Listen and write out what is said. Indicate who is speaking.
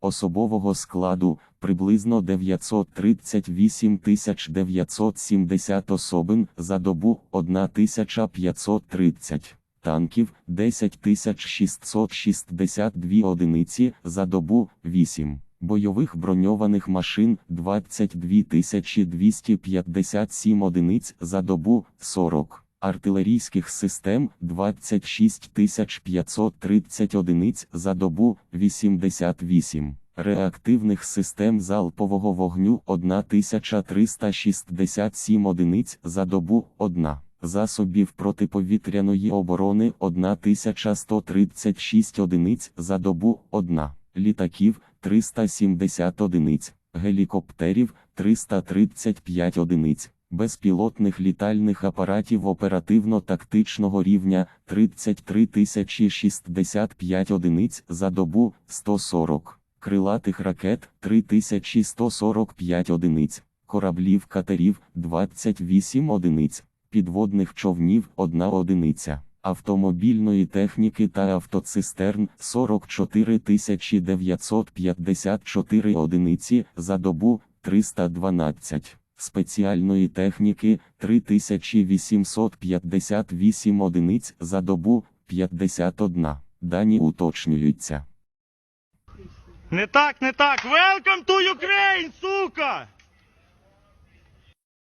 Speaker 1: особового складу приблизно 938 970 особин за добу 1530 танків 10 662 одиниці за добу 8 бойових броньованих машин 22 257 одиниць за добу 40 артилерійських систем 26 530 одиниць за добу 88 реактивних систем залпового вогню 1367 одиниць за добу 1 засобів протиповітряної оборони 1136 одиниць за добу 1 літаків 370 одиниць, гелікоптерів 335 одиниць, безпілотних літальних апаратів оперативно-тактичного рівня 33 065 одиниць за добу 140, крилатих ракет 3145 одиниць, кораблів катерів 28 одиниць, підводних човнів 1 одиниця. Автомобільної техніки та автоцистерн 44 954 одиниці за добу 312, спеціальної техніки 3858 одиниць за добу 51. Дані уточнюються.
Speaker 2: Не так, не так. Welcome to Ukraine, сука!